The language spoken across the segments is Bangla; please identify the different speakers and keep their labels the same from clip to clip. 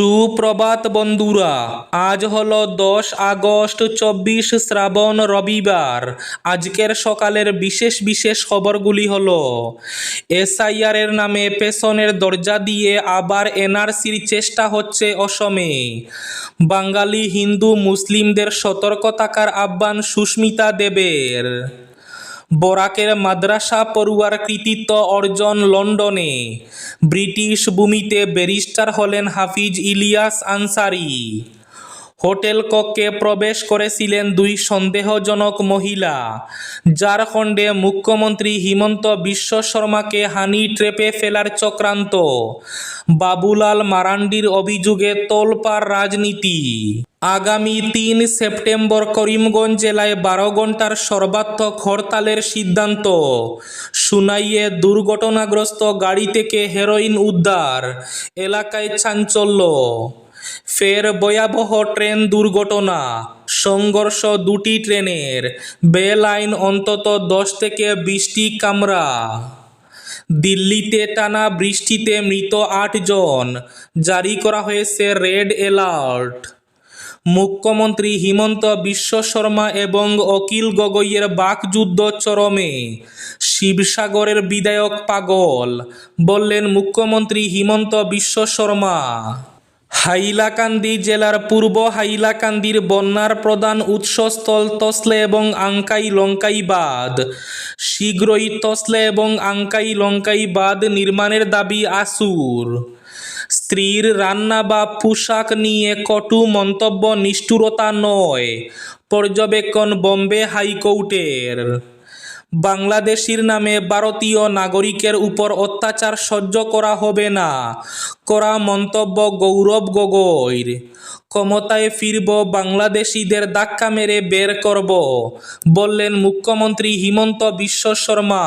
Speaker 1: সুপ্রভাত বন্ধুরা, আজ হলো দশ আগস্ট চব্বিশ শ্রাবণ রবিবার। আজকের সকালের বিশেষ বিশেষ খবরগুলি হলো এসআইআর এর নামে পেছনের দরজা দিয়ে আবার এনআরসির চেষ্টা হচ্ছে অসমে। বাঙালি হিন্দু মুসলিমদের সতর্ক থাকার আহ্বান সুস্মিতা দেবের। বরাকের মাদ্রাসা পড়ুয়ার কৃতিত্ব অর্জন লন্ডনে। ব্রিটিশ ভূমিতে ব্যারিস্টার হলেন হাফিজ ইলিয়াস আনসারি। হোটেল কক্ষে প্রবেশ করেছিলেন দুই সন্দেহজনক মহিলা, ঝাড়খণ্ডে মুখ্যমন্ত্রী হিমন্ত বিশ্ব শর্মাকে হানি ট্রেপে ফেলার চক্রান্ত, বাবুলাল মারান্ডির অভিযোগে তোলপাড় রাজনীতি। আগামী তিন সেপ্টেম্বর করিমগঞ্জ জেলায় বারো ঘণ্টার সর্বাত্মক হরতালের সিদ্ধান্ত। সুনাইয়ে দুর্ঘটনাগ্রস্ত গাড়ি থেকে হেরোইন উদ্ধার, এলাকায় চাঞ্চল্য। ফের ভয়াবহ ট্রেন দুর্ঘটনা, সংঘর্ষ দুটি ট্রেনের, বে লাইন অন্তত দশ থেকে বিশটি কামরা। দিল্লিতে টানা বৃষ্টিতে মৃত আটজন, জারি করা হয়েছে রেড অ্যালার্ট। মুখ্যমন্ত্রী হিমন্ত বিশ্ব শর্মা এবং অকিল গগৈয়ের বাকযুদ্ধ চরমে। শিবসাগরের বিধায়ক পাগল, বললেন মুখ্যমন্ত্রী হিমন্ত বিশ্ব শর্মা। হাইলাকান্দি জেলার পূর্ব হাইলাকান্দির বন্যার প্রধান উৎসস্থল তসলে এবং আঙ্কাই লঙ্কাই বাঁধ শীঘ্রই তসলে এবং আঙ্কাই লঙ্কাই বাঁধ নির্মাণের দাবি আসুর স্ত্রীর রান্না বা পোশাক নিয়ে কটু মন্তব্য নিষ্ঠুরতা নয়। পর্যবেক্ষণ বম্বে হাইকোর্টের। বাংলাদেশির নামে ভারতীয় নাগরিকের উপর অত্যাচার সহ্য করা হবে না, করা মন্তব্য গৌরব গগৈর। ক্ষমতায় ফিরব, বাংলাদেশিদের ধাক্কা মেরে বের করব, বললেন মুখ্যমন্ত্রী হিমন্ত বিশ্ব শর্মা।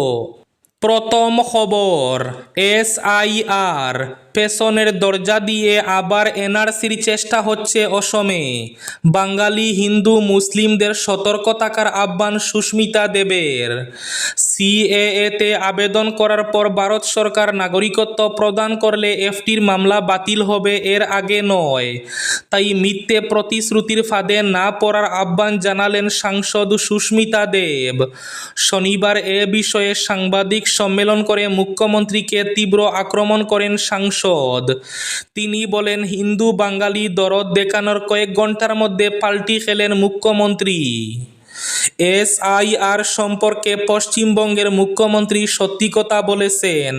Speaker 1: mundo প্রথম খবর এসআইআর পেছনের দরজা দিয়ে আবার এনআরসির চেষ্টা হচ্ছে অসমে। বাঙালি, হিন্দু, মুসলিমদের সতর্ক থাকার আহ্বান সুস্মিতা দেবের। সিএএতে আবেদন করার পর ভারত সরকার নাগরিকত্ব প্রদান করলে এফটির মামলা বাতিল হবে, এর আগে নয়। তাই মিথ্যে প্রতিশ্রুতির ফাঁদে না পড়ার আহ্বান জানালেন সাংসদ সুস্মিতা দেব। শনিবার এ বিষয়ে সাংবাদিক সম্মেলন করে মুখ্যমন্ত্রীকে তীব্র আক্রমণ করেন সাংসদ। তিনি বলেন, হিন্দু বাঙালি দরদ দেখানোর কয়েক ঘণ্টার মধ্যে পাল্টি খেলেন মুখ্যমন্ত্রী। এসআইআর সম্পর্কে পশ্চিমবঙ্গের মুখ্যমন্ত্রী সত্যি কথা বলেছেন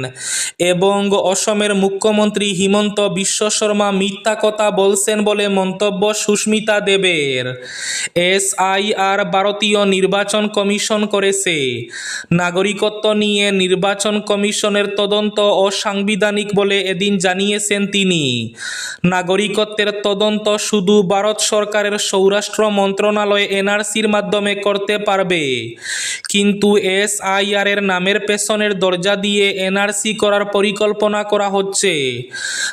Speaker 1: এবং অসমের মুখ্যমন্ত্রী হিমন্ত বিশ্ব শর্মা মিথ্যা কথা বলছেন বলে মন্তব্য সুস্মিতা দেবের। এসআইআর ভারতীয় নির্বাচন কমিশন করেছে। নাগরিকত্ব নিয়ে নির্বাচন কমিশনের তদন্ত অসাংবিধানিক বলে এদিন জানিয়েছেন তিনি। নাগরিকত্বের তদন্ত শুধু ভারত সরকারের স্বরাষ্ট্র মন্ত্রণালয় এনআরসির মাধ্যমে করতে পারবে। কিন্তু এসআইআর এর নামের পেছনের দরজা দিয়ে এনআরসি করার পরিকল্পনা করা হচ্ছে।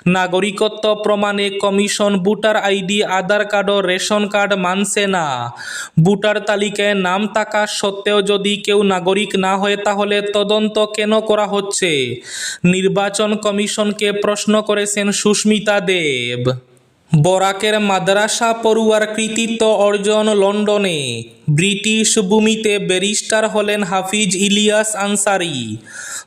Speaker 1: নাগরিকত্ব প্রমাণে commission voter ID, Aadhaar card ও রেশন কার্ড মানছে না। ভোটার তালিকায় নাম থাকা সত্ত্বেও যদি কেউ নাগরিক না হয়, তাহলে তদন্ত কেন করা হচ্ছে? নির্বাচন কমিশনকে প্রশ্ন করেছেন সুস্মিতা দেব। বরাকের মাদ্রাসা পড়ুয়ার কৃতিত্ব অর্জন লন্ডনে। ব্রিটিশ ভূমিতে ব্যারিস্টার হলেন হাফিজ ইলিয়াস আনসারি।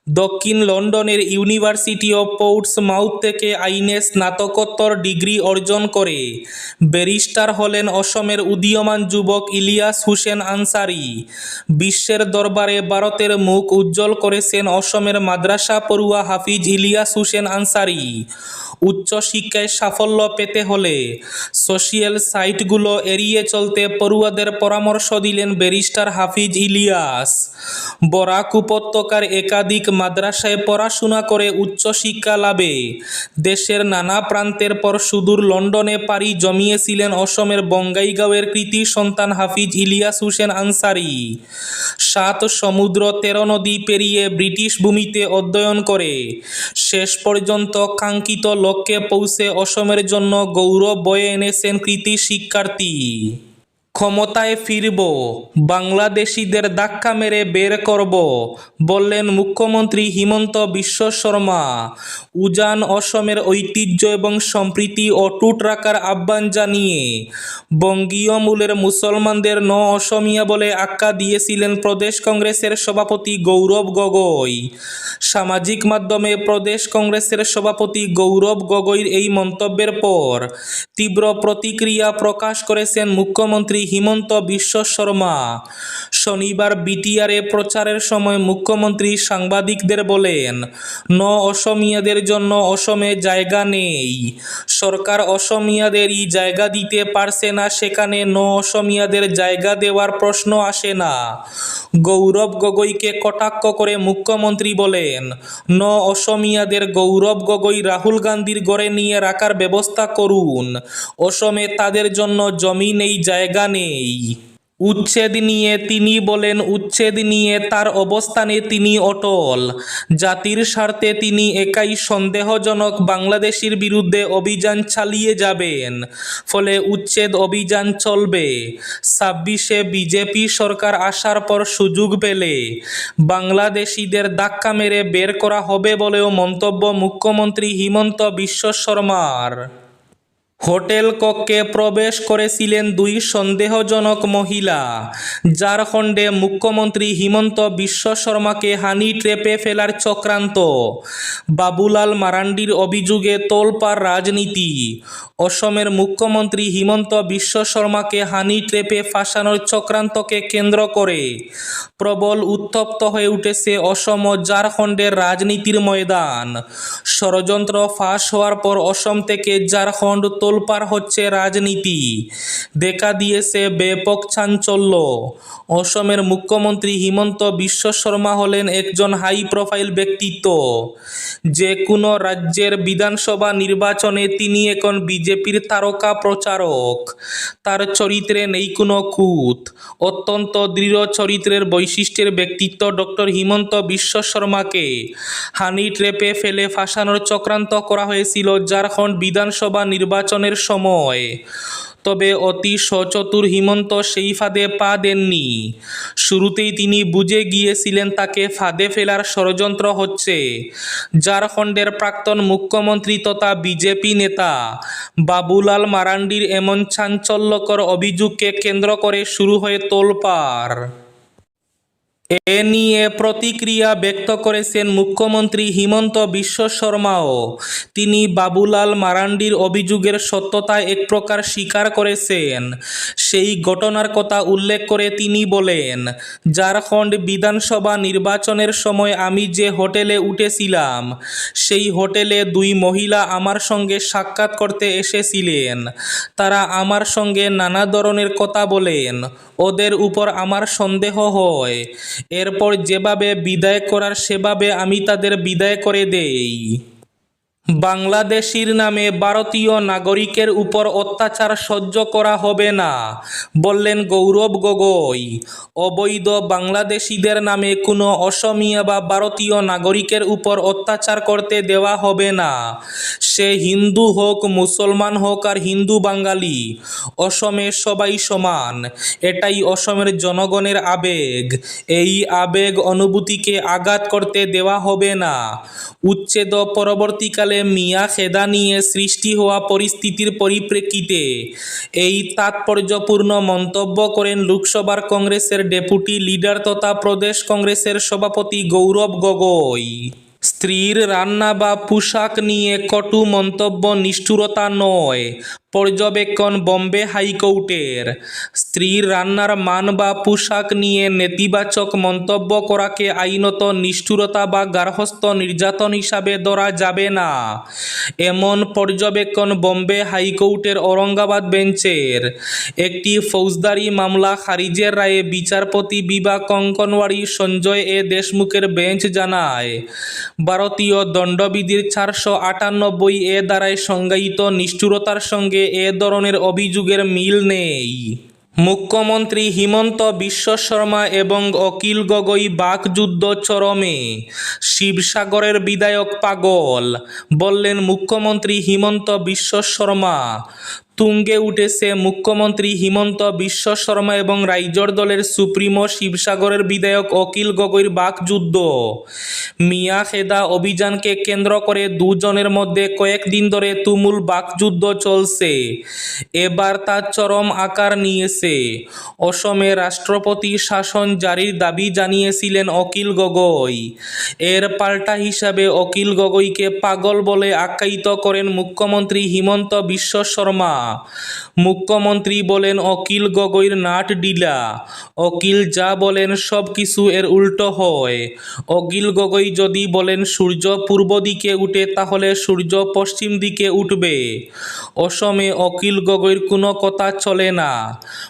Speaker 1: দক্ষিণ লন্ডনের ইউনিভার্সিটি পোর্টস মাউথ থেকে আইনে স্নাতকোত্তর ডিগ্রি অর্জন করে। ব্যারিস্টার হলেন অসমের উদীয়মান যুবক ইলিয়াস হুসেন আনসারি। বিশ্বের দরবারে ভারতের মুখ উজ্জ্বল করেছেন অসমের মাদ্রাসা পড়ুয়া হাফিজ ইলিয়াস হুসেন আনসারি। উচ্চশিক্ষায় সাফল্য পেতে হলে সোশিয়াল সাইটগুলো এড়িয়ে চলতে পড়ুয়াদের পরামর্শ দিলেন ব্যারিস্টার হাফিজ ইলিয়াস। বরাক উপত্যকার একাধিক মাদ্রাসায় পড়াশোনা করে উচ্চশিক্ষা লাভে। দেশের নানা প্রান্তের পর সুদূর লন্ডনে পাড়ি জমিয়েছিলেন অসমের বঙ্গাইগাঁওয়ের কৃতি সন্তান হাফিজ ইলিয়াস হোসেন আনসারি। সাত সমুদ্র তেরো নদী পেরিয়ে ব্রিটিশ ভূমিতে অধ্যয়ন করে। শেষ পর্যন্ত কাঙ্ক্ষিত লক্ষ্যে পৌঁছে অসমের জন্য গৌরব বয়ে এনেছেন কৃতি শিক্ষার্থী। ক্ষমতায় ফিরব, বাংলাদেশিদের ধাক্কা মেরে বের করব, বললেন মুখ্যমন্ত্রী হিমন্ত বিশ্ব শর্মা। উজান অসমের ঐতিহ্য এবং সম্প্রীতি অটুট রাখার আহ্বান জানিয়ে, বঙ্গীয় মূলের মুসলমানদের ন অসমিয়া বলে আখ্যা দিয়েছিলেন প্রদেশ কংগ্রেসের সভাপতি গৌরব গগৈ। সামাজিক মাধ্যমে প্রদেশ কংগ্রেসের সভাপতি গৌরব গগৈর এই মন্তব্যের পর তীব্র প্রতিক্রিয়া প্রকাশ করেছেন মুখ্যমন্ত্রী হিমন্ত বিশ্ব শর্মা। শনিবার বিটিআরে প্রচারের সময় মুখ্যমন্ত্রী সাংবাদিকদের বলেন, ন অসমিয়াদের জন্য অসমে জায়গা নেই। সরকার অসমিয়াদেরই জায়গা দিতে পারছে না, সেখানে ন অসমিয়াদের জায়গা দেওয়ার প্রশ্ন আসে না। গৌরব গগৈকে কটাক্ষ করে মুখ্যমন্ত্রী বলেন, ন অসমিয়াদের গৌরব গগৈ রাহুল গান্ধীর গড়ে নিয়ে রাখার ব্যবস্থা করুন। অসমে তাদের জন্য জমি নেই, জায়গা নেই। উচ্ছেদ নিয়ে তিনি বলেন, উচ্ছেদ নিয়ে তার অবস্থানে তিনি অটল। জাতির স্বার্থে তিনি একাই সন্দেহজনক বাংলাদেশের বিরুদ্ধে অভিযান চালিয়ে যাবেন। ফলে উচ্ছেদ অভিযান চলবে। ছাব্বিশে বিজেপি সরকার আসার পর সুযোগ পেলে বাংলাদেশিদের ধাক্কা মেরে বের করা হবে বলেও মন্তব্য মুখ্যমন্ত্রী হিমন্ত বিশ্ব শর্মার। হোটেল কক্ষে প্রবেশ করেছিলেন দুই সন্দেহজনক মহিলা। ঝাড়খণ্ডে মুখ্যমন্ত্রী হিমন্ত বিশ্ব শর্মাকে হানি ট্রেপে ফেলার চক্রান্ত। বাবুলাল মারান্ডির অভিযোগে তোলপাড় রাজনীতি। অসমের মুখ্যমন্ত্রী হিমন্ত বিশ্ব শর্মাকে হানি ট্রেপে ফাঁসানোর চক্রান্তকে কেন্দ্র করে প্রবল উত্তপ্ত হয়ে উঠেছে অসম ও ঝাড়খণ্ডের রাজনীতির ময়দান। ষড়যন্ত্র ফাঁস হওয়ার পর অসম থেকে ঝাড়খণ্ড তোলপাড় হচ্ছে রাজনীতি। দেখা দিয়েছে ব্যাপক চাঞ্চল্য। অসমের মুখ্যমন্ত্রী হিমন্ত বিশ্ব শর্মা হলেন একজন হাই প্রোফাইল ব্যক্তিত্ব। যে কোনো রাজ্যের বিধানসভা নির্বাচনে তিনি এখন বিজেপির তারকা প্রচারক। তার চরিত্রে নেই কোনো খুঁত। অত্যন্ত দৃঢ় চরিত্রের বৈশিষ্ট্যের ব্যক্তিত্ব ডক্টর হিমন্ত বিশ্ব শর্মাকে। হানি ট্রেপে ফেলে ফাঁসানোর চক্রান্ত করা হয়েছিল ঝাড়খণ্ড বিধানসভা নির্বাচনের সময়। তবে অতি সচতুর হিমন্ত সেই ফাঁদে পা দেননি। শুরুতেই তিনি বুঝে গিয়েছিলেন তাকে ফাঁদে ফেলার ষড়যন্ত্র হচ্ছে। ঝাড়খণ্ডের প্রাক্তন মুখ্যমন্ত্রী তথা বিজেপি নেতা বাবুলাল মারান্ডির এমন চাঞ্চল্যকর অভিযোগকে কেন্দ্র করে শুরু হয়ে তোলপাড়। এ নিয়ে প্রতিক্রিয়া ব্যক্ত করেছেন মুখ্যমন্ত্রী হিমন্ত বিশ্ব শর্মাও। তিনি বাবুলাল মারান্ডির অভিযোগের সত্যতা এক প্রকার স্বীকার করেছেন। সেই ঘটনার কথা উল্লেখ করে তিনি বলেন, ঝাড়খণ্ড বিধানসভা নির্বাচনের সময় আমি যে হোটেলে উঠেছিলাম, সেই হোটেলে দুই মহিলা আমার সঙ্গে সাক্ষাৎ করতে এসেছিলেন। তারা আমার সঙ্গে নানা ধরনের কথা বলেন। ওদের উপর আমার সন্দেহ হয়। এরপর যেভাবে বিদায় করার সেভাবে আমি তাদের বিদায় করে দেই। বাংলাদেশির নামে ভারতীয় নাগরিকের উপর অত্যাচার সহ্য করা হবে না, বললেন গৌরব গগৈ। অবৈধ বাংলাদেশিদের নামে কোনো অসমীয়া বা ভারতীয় নাগরিকের উপর অত্যাচার করতে দেওয়া হবে না। সে হিন্দু হোক, মুসলমান হোক আর হিন্দু বাঙালি, অসমে সবাই সমান, এটাই অসমের জনগণের আবেগ। এই আবেগ অনুভূতিকে আঘাত করতে দেওয়া হবে না। উচ্ছেদ পরবর্তীকালে মিয়া খেদা নিয়ে সৃষ্টি হওয়া পরিস্থিতির পরিপ্রেক্ষিতে এই তাৎপর্যপূর্ণ মন্তব্য করেন লোকসভার কংগ্রেসের ডেপুটি লিডার তথা প্রদেশ কংগ্রেসের সভাপতি গৌরব গগৈ। স্ত্রীর রান্না বা পোশাক নিয়ে কটু মন্তব্য নিষ্ঠুরতা নয় পর্যবেক্ষণ বম্বে হাইকোর্টের। স্ত্রীর রান্নার মান বা পোশাক নিয়ে নেতিবাচক মন্তব্য করাকে আইনত নিষ্ঠুরতা বা গার্হস্থ্য নির্যাতন হিসাবে ধরা যাবে না। এমন পর্যবেক্ষণ বম্বে হাইকোর্টের ঔরঙ্গাবাদ বেঞ্চের একটি ফৌজদারি মামলা খারিজের রায়ে বিচারপতি বিবা কঙ্কনওয়াড়ি সঞ্জয় এ দেশমুখের বেঞ্চ জানায়, ভারতীয় দণ্ডবিধির চারশো আটানব্বই এ দ্বারায় সংজ্ঞায়িত নিষ্ঠুরতার সঙ্গে এ ধরনের অভিযোগের মিল নেই। মুখ্যমন্ত্রী হিমন্ত বিশ্ব শর্মা এবং অকিল গগৈ বাকযুদ্ধ চরমে, শিবসাগরের বিধায়ক পাগল, বললেন মুখ্যমন্ত্রী হিমন্ত বিশ্ব শর্মা। তুঙ্গে উঠেছে মুখ্যমন্ত্রী হিমন্ত বিশ্ব শর্মা এবং রাইজর দলের সুপ্রিমো শিবসাগরের বিধায়ক অকিল গগৈর বাকযুদ্ধ। মিয়া খেদা অভিযানকে কেন্দ্র করে দুজনের মধ্যে কয়েকদিন ধরে তুমুল বাকযুদ্ধ চলছে। এবার তা চরম আকার নিয়েছে। অসমে রাষ্ট্রপতি শাসন জারির দাবি জানিয়েছিলেন অকিল গগৈ। এর পাল্টা হিসাবে অকিল গগৈকে পাগল বলে আখ্যায়িত করেন মুখ্যমন্ত্রী হিমন্ত বিশ্ব শর্মা। মুখ্যমন্ত্রী বলেন অকিল গগৈর নাট ডিলা। অকিল যা বলেন সব কিছু এর উল্টো হয়। অকিল গগৈ যদি বলেন সূর্য পূর্ব দিকে উঠে, তাহলে সূর্য পশ্চিম দিকে উঠবে। অসমে অকিল গগৈর কোনো কথা চলে না।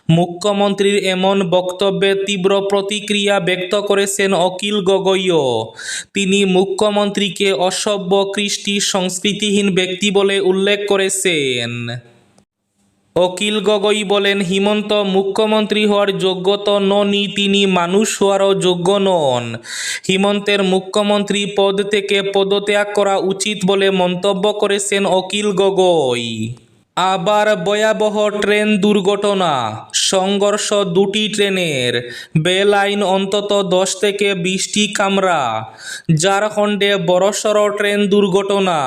Speaker 1: মুখ্যমন্ত্রীর এমন বক্তব্যে তীব্র প্রতিক্রিয়া ব্যক্ত করেছেন অকিল গগৈও। তিনি মুখ্যমন্ত্রীকে অসভ্য কৃষ্টি সংস্কৃতিহীন ব্যক্তি বলে উল্লেখ করেছেন। অকিল গগৈ বলেন, হিমন্ত মুখ্যমন্ত্রী হওয়ার যোগ্যতা ননি তিনি মানুষ হওয়ারও যোগ্য নন। হিমন্তের মুখ্যমন্ত্রী পদ থেকে পদত্যাগ করা উচিত বলে মন্তব্য করেছেন অকিল গগৈ। আবার ভয়াবহ ট্রেন দুর্ঘটনা, সংঘর্ষ দুটি ট্রেনের, বেলাইন অন্তত দশ থেকে বিশটি কামরা, ঝাড়খণ্ডে বড়সড় ট্রেন দুর্ঘটনা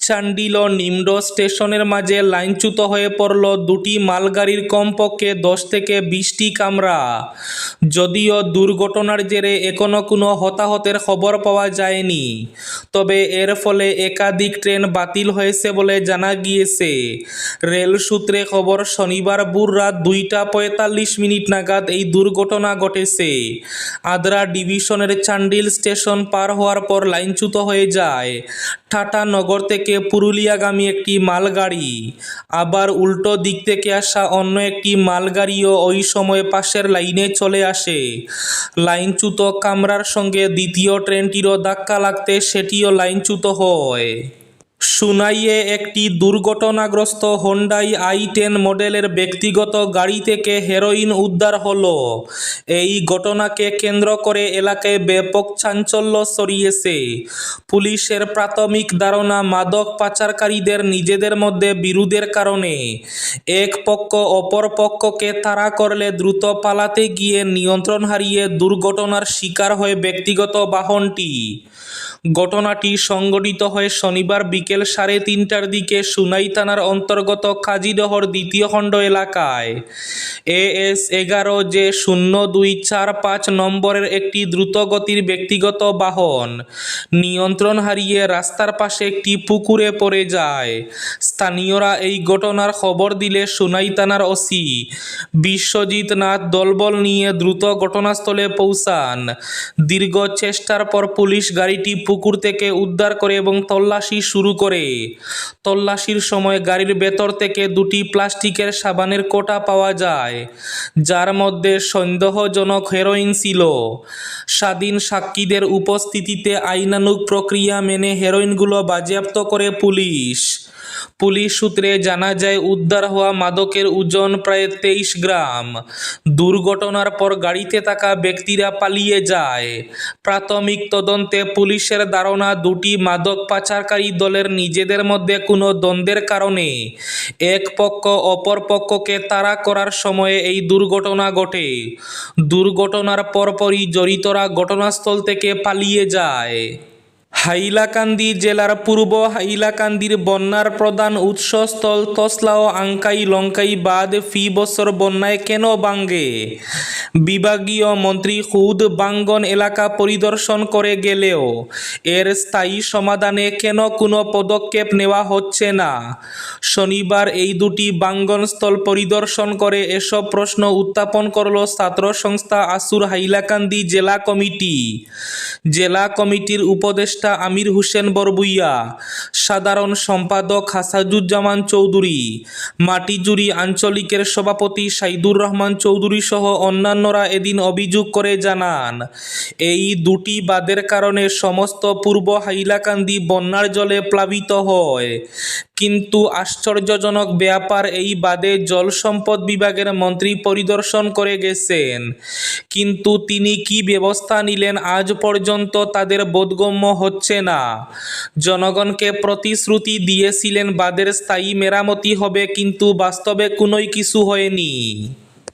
Speaker 1: চান্ডিল ও নিমডো স্টেশনের মাঝে লাইনচ্যুত হয়ে পড়ল দুটি মালগাড়ির কমপক্ষে দশ থেকে বিশটি কামরা। যদিও দুর্ঘটনার জেরে এখনও কোনো হতাহতের খবর পাওয়া যায়নি, তবে এর ফলে একাধিক ট্রেন বাতিল হয়েছে বলে জানা গিয়েছে। রেল সূত্রে খবর, শনিবার ভোর রাত দুইটা পঁয়তাল্লিশ মিনিট নাগাদ এই দুর্ঘটনা ঘটেছে। আদ্রা ডিভিশনের চান্ডিল স্টেশন পার হওয়ার পর লাইনচ্যুত হয়ে যায়। টাটা নগর থেকে পুরুলিয়াগামী একটি মালগাড়ি। আবার উল্টো দিক থেকে আসা অন্য একটি মালগাড়িও ওই সময় পাশের লাইনে চলে আসে। লাইনচ্যুত কামরার সঙ্গে দ্বিতীয় ট্রেনটিরও ধাক্কা লাগতে সেটিও লাইনচ্যুত হয়। সুনাইয়ে একটি দুর্ঘটনাগ্রস্ত হোন্ডাই আই টেন মডেলের ব্যক্তিগত গাড়ি থেকে হেরোইন উদ্ধার হলো। এই ঘটনাকে কেন্দ্র করে এলাকায় ব্যাপক চাঞ্চল্য ছড়িয়েছে। পুলিশের প্রাথমিক ধারণা, মাদক পাচারকারীদের নিজেদের মধ্যে বিরোধের কারণে। এক পক্ষ অপর পক্ষকে তাড়া করলে দ্রুত পালাতে গিয়ে নিয়ন্ত্রণ হারিয়ে দুর্ঘটনার শিকার হয় ব্যক্তিগত বাহনটি। ঘটনাটি সংঘটিত হয়ে শনিবার বিকেল সাড়ে তিনটার দিকে সুনাই থানার অন্তর্গত কাজীডহর দ্বিতীয় খণ্ড এলাকায়। এএস এগারো যে শূন্য দুই চার পাঁচ নম্বরের একটি দ্রুতগতির ব্যক্তিগত বাহন নিয়ন্ত্রণ হারিয়ে রাস্তার পাশে একটি পুকুরে পড়ে যায়। স্থানীয়রা এই ঘটনার খবর দিলে সুনাই থানার ওসি বিশ্বজিৎ নাথ দলবল নিয়ে দ্রুত ঘটনাস্থলে পৌঁছান। দীর্ঘ চেষ্টার পর পুলিশ গাড়িটি পুকুর থেকে উদ্ধার করে এবং তল্লাশি শুরু করে। তল্লাশির সময় গাড়ির ভেতর থেকে দুটি প্লাস্টিকের সাবানের কোটা পাওয়া যায়, যার মধ্যে সন্দেহজনক হেরোইন ছিল। স্বাধীন সাক্ষীদের উপস্থিতিতে আইনানুক প্রক্রিয়া মেনে হেরোইনগুলো বাজেয়াপ্ত করে পুলিশ। পুলিশ সূত্রে জানা যায়, উদ্ধার হওয়া মাদকের ওজন প্রায় তেইশ গ্রাম। দুর্ঘটনার পর গাড়িতে থাকা ব্যক্তিরা পালিয়ে যায়। প্রাথমিক তদন্তে পুলিশের ধারণা, দুটি মাদক পাচারকারী দলের নিজেদের মধ্যে কোনো দ্বন্দ্বের কারণে এক পক্ষ অপর পক্ষকে তাড়া করার সময়ে এই দুর্ঘটনা ঘটে। দুর্ঘটনার পরপরই জড়িতরা ঘটনাস্থল থেকে পালিয়ে যায়। হাইলাকান্দি জেলার পূর্ব হাইলাকান্দির বন্যার প্রধান উৎসস্থল তসলা ও আঙ্কাই লঙ্কাই বাদ ফি বছর বন্যায় কেন বাঙ্গে বিভাগীয় মন্ত্রী খুদ বাঙ্গন এলাকা পরিদর্শন করে গেলেও এর স্থায়ী সমাধানে কেন কোনো পদক্ষেপ নেওয়া হচ্ছে না? শনিবার এই দুটি বাঙ্গন স্থল পরিদর্শন করে এসব প্রশ্ন উত্থাপন করল ছাত্র সংস্থা আসুর হাইলাকান্দি জেলা কমিটি। জেলা কমিটির উপদেষ্টা আমির হুসেন বরবুইয়া। সাধারণ সম্পাদক হাসাজুজ্জামান চৌধুরী। মাটিজুরি আঞ্চলিকের সভাপতি সাইদুর রহমান চৌধুরী সহ অন্যান্যরা এদিন অভিযোগ করে জানান, এই দুটি বাদের কারণে সমস্ত পূর্ব হাইলাকান্দি বন্যার জলে প্লাবিত হয়। কিন্তু আশ্চর্যজনক ব্যাপার, এই বাদে জল সম্পদ বিভাগের মন্ত্রী পরিদর্শন করে গেছেন। কিন্তু তিনি কি ব্যবস্থা নিলেন আজ পর্যন্ত তাদের বোধগম্য হচ্ছে না। জনগণকে প্রতিশ্রুতি দিয়েছিলেন বাদের স্থায়ী মেরামতি হবে, কিন্তু বাস্তবে কোনোই কিছু হয়নি।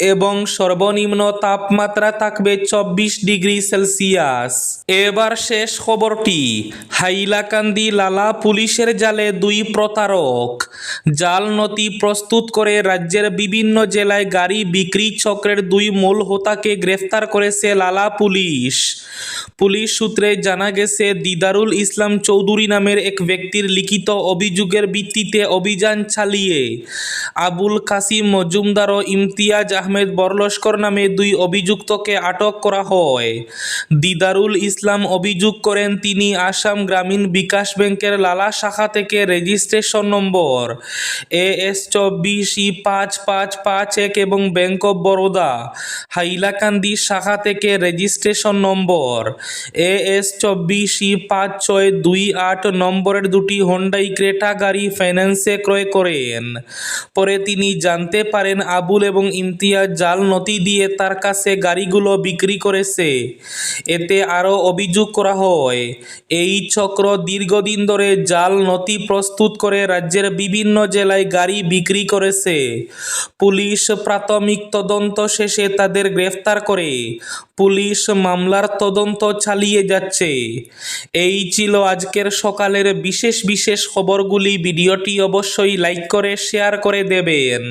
Speaker 1: এবং সর্বনিম্ন তাপমাত্রা থাকবে চব্বিশ ডিগ্রি সেলসিয়াস। এবার শেষ খবরটি। হাইলাকান্দি লালা পুলিশের জালে দুই প্রতারক। জাল নথি প্রস্তুত করে রাজ্যের বিভিন্ন জেলায় গাড়ি বিক্রি চক্রের দুই মূল হোতাকে গ্রেফতার করেছে লালা পুলিশ। পুলিশ সূত্রে জানা গেছে, দিদারুল ইসলাম চৌধুরী নামের এক ব্যক্তির লিখিত অভিযোগের ভিত্তিতে অভিযান চালিয়ে আবুল কাসিম মজুমদার ও ইমতিয়াজ আহমেদ বরলস্কর নামে দুই অভিযুক্তকে আটক করা হয়। দিদারুল ইসলাম অভিযোগ করেন, তিনি আসাম গ্রামীণ বিকাশ ব্যাংকের লালা শাখা থেকে রেজিস্ট্রেশন নম্বর এ এস চব্বিশ ই পাঁচ পাঁচ পাঁচ এক এবং ব্যাংক অফ বরোদা হাইলাকান্দি শাখা থেকে রেজিস্ট্রেশন নম্বর এ এস চব্বিশ ই পাঁচ ছয় দুই আট নম্বরের দুটি হোন্ডাই ক্রেটা গাড়ি ফাইন্যান্সে ক্রয় করেন। পরে তিনি জানতে পারেন আবুল এবং ইমতিয়াজ জাল নথি দিয়ে তার কাছে গাড়িগুলো বিক্রি করেছে। এতে আরও অভিযোগ করা হয়, এই চক্র দীর্ঘদিন ধরে জাল নথি প্রস্তুত করে রাজ্যের বিভিন্ন জেলায় গাড়ি বিক্রি করেছে। পুলিশ প্রাথমিক তদন্ত শেষে তাদের গ্রেফতার করে। পুলিশ মামলার তদন্ত চালিয়ে যাচ্ছে। এই ছিল আজকের সকালের বিশেষ বিশেষ খবরগুলি। ভিডিওটি অবশ্যই লাইক করে, শেয়ার করে দেবেন।